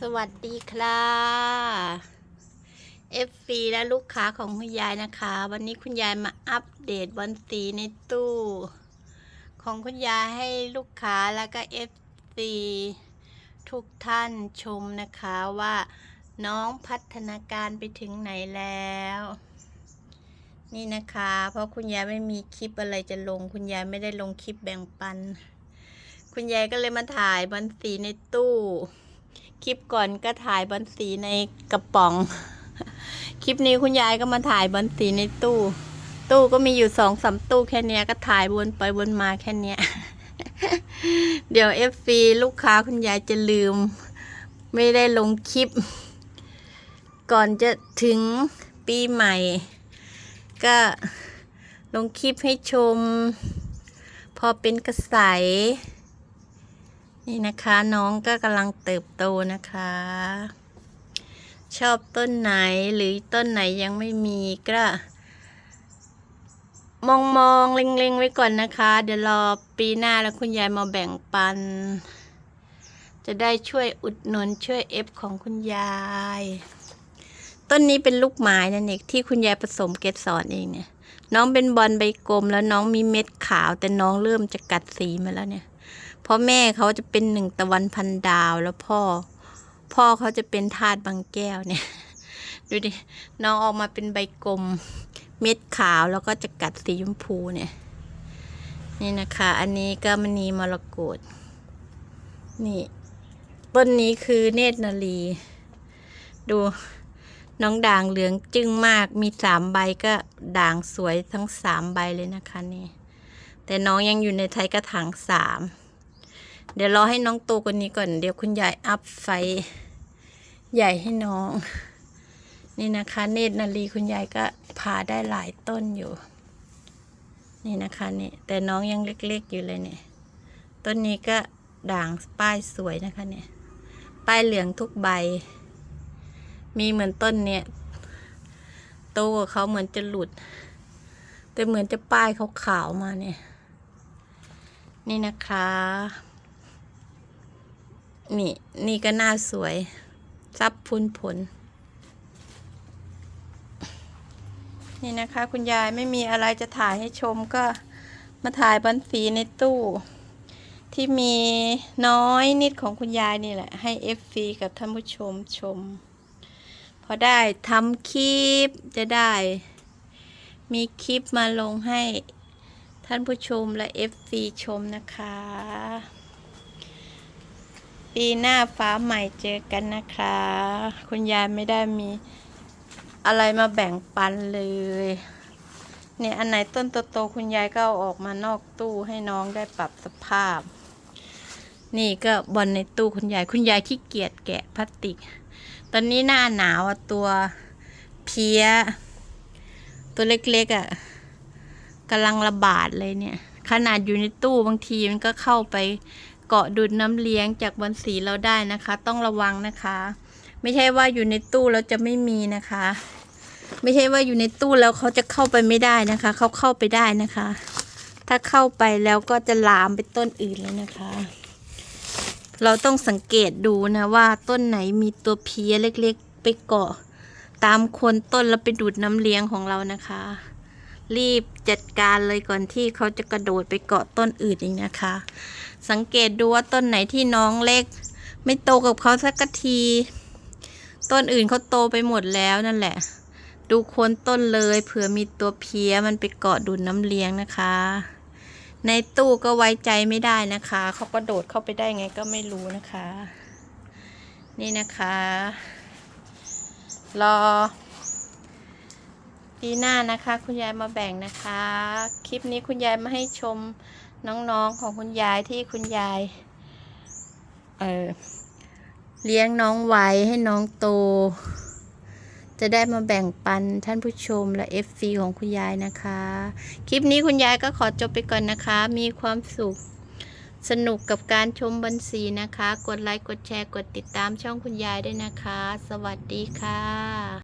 สวัสดีค่ะ FP และลูกค้าของคุณยายนะคะ วันนี้คุณยายมาอัปเดตบอลสีในตู้ ของคุณยายให้ลูกค้าแล้วก็ FC ทุกท่านชมนะคะว่าน้องพัฒนาการไปถึงไหนแล้ว นี่นะคะ เพราะคุณยายไม่มีคลิปอะไรจะลง คุณยายไม่ได้ลงคลิปแบ่งปัน คุณยายก็เลยมาถ่ายบอลสีในตู้ คลิปก่อนก็ถ่ายบอลสีในกระป๋อง คลิปนี้คุณยายก็มาถ่ายบอลสีในตู้ ตู้ก็มีอยู่สองสามตู้แค่เนี้ยก็ถ่ายวนไปวนมาแค่เนี้ยเดี๋ยวเอฟซีลูกค้าคุณยายจะลืม ไม่ได้ลงคลิป ก่อนจะถึงปีใหม่ ก็ลงคลิปให้ชม พอเป็นกระใส นี่นะคะน้องก็กำลังเติบโตนะคะ ชอบต้นไหนหรือต้นไหนยังไม่มีก็ มองมองเล็งๆไว้ก่อนนะคะ เดี๋ยวรอปีหน้าแล้วคุณยายมาแบ่งปัน จะได้ช่วยอุดหนุนช่วยเอฟของคุณยาย ต้นนี้เป็นลูกไม้นั่นเองที่คุณยายผสมเกสรเองเนี่ย น้องเป็นบอลใบกลมแล้วน้องมีเม็ดขาว แต่น้องเริ่มจะกัดสีมาแล้วเนี่ย เพราะแม่เขาจะเป็นหนึ่งตะวันพันดาวแล้วพ่อ พ่อเขาจะเป็นธาตุบางแก้วเนี่ย ดูดิ น้องออกมาเป็นใบกลม เม็ดขาวแล้วก็จะกัดสีชมพูเนี่ย นี่นะคะ อันนี้ก็มณีมรกตนี่ ต้นนี้คือเนตรนารีดูน้องด่างเหลืองจึ้งมากมีสามใบก็ด่างสวยทั้งสามใบเลยนะคะนี่ แต่น้องยังอยู่ในไทยกระถางสาม เดี๋ยวรอให้น้องโตกว่านี้ก่อน เดี๋ยวคุณยายอัพไฟ ใหญ่ให้น้อง นี่นะคะ เนตรนารีคุณยายก็ผ่าได้หลายต้นอยู่ นี่นะคะนี่แต่น้องยังเล็กๆอยู่เลยเนี่ย ต้นนี้ก็ด่างป้ายสวยนะคะเนี่ย ป้ายเหลืองทุกใบ มีเหมือนต้นเนี่ยโตกว่าเขาเหมือนจะหลุด แต่เหมือนจะป้ายเขาขาวๆมาเนี่ย นี่นะคะ นี่ นี่ก็น่าสวย ซับพุนผล นี่นะคะ คุณยายไม่มีอะไรจะถ่ายให้ชมก็มาถ่ายบันสีในตู้ ที่มีน้อยนิดของคุณยายนี่แหละ ให้เอฟซีกับท่านผู้ชมชม พอได้ทำคลิปจะได้ มีคลิปมาลงให้ท่านผู้ชมและ FC ชมนะคะ ปีหน้าฟ้าใหม่เจอกันนะคะ คุณยายไม่ได้มีอะไรมาแบ่งปันเลย เนี่ยอันไหนต้นโตๆคุณยายก็เอาออกมานอกตู้ให้น้องได้ปรับสภาพ นี่ก็บอลในตู้คุณยาย คุณยายขี้เกียจแกะพลาสติก ตอนนี้หน้าหนาวอะตัวเพี้ย ตัวเล็กๆอะ่ะกำลังระบาดเลยเนี่ย ขนาดอยู่ในตู้บางทีมันก็เข้าไป กาะดูดน้ำเลี้ยงจากบอนสีเราได้นะคะ ต้องระวังนะคะ ไม่ใช่ว่าอยู่ในตู้แล้วจะไม่มีนะคะ ไม่ใช่ว่าอยู่ในตู้แล้วเขาจะเข้าไปไม่ได้นะคะ เขาเข้าไปได้นะคะ ถ้าเข้าไปแล้วก็จะลามไปต้นอื่นเลยนะคะ เราต้องสังเกตดูนะว่าต้นไหนมีตัวเพี้ยเล็กๆ ไปเกาะ ตามโคนต้นแล้วไปดูดน้ำเลี้ยงของเรานะคะ รีบจัดการเลยก่อนที่เขาจะกระโดดไปเกาะต้นอื่นอีกนะคะ สังเกตดูว่าต้นไหนที่น้องเล็ก ไม่โตกับเขาสักที ต้นอื่นเขาโตไปหมดแล้วนั่นแหละ ดูโคนต้นเลยเผื่อมีตัวเพี้ยมันไปเกาะดูดน้ำเลี้ยงนะคะ ในตู้ก็ไว้ใจไม่ได้นะคะเขาก็โดดเข้าไปได้ไงก็ไม่รู้นะคะ นี่นะคะ รอ ปีหน้านะคะ คุณยายมาแบ่งนะคะ คลิปนี้คุณยายมาให้ชมน้องๆของคุณยายที่คุณยาย เออเลี้ยงน้องไว้ให้น้องโต จะได้มาแบ่งปันท่านผู้ชมและ FC ของคุณยายนะคะ คลิปนี้คุณยายก็ขอจบไปก่อนนะคะ มีความสุขสนุกกับการชมบันสีนะคะ กดไลค์ กดแชร์ กดติดตามช่องคุณยายด้วยนะคะ สวัสดีค่ะ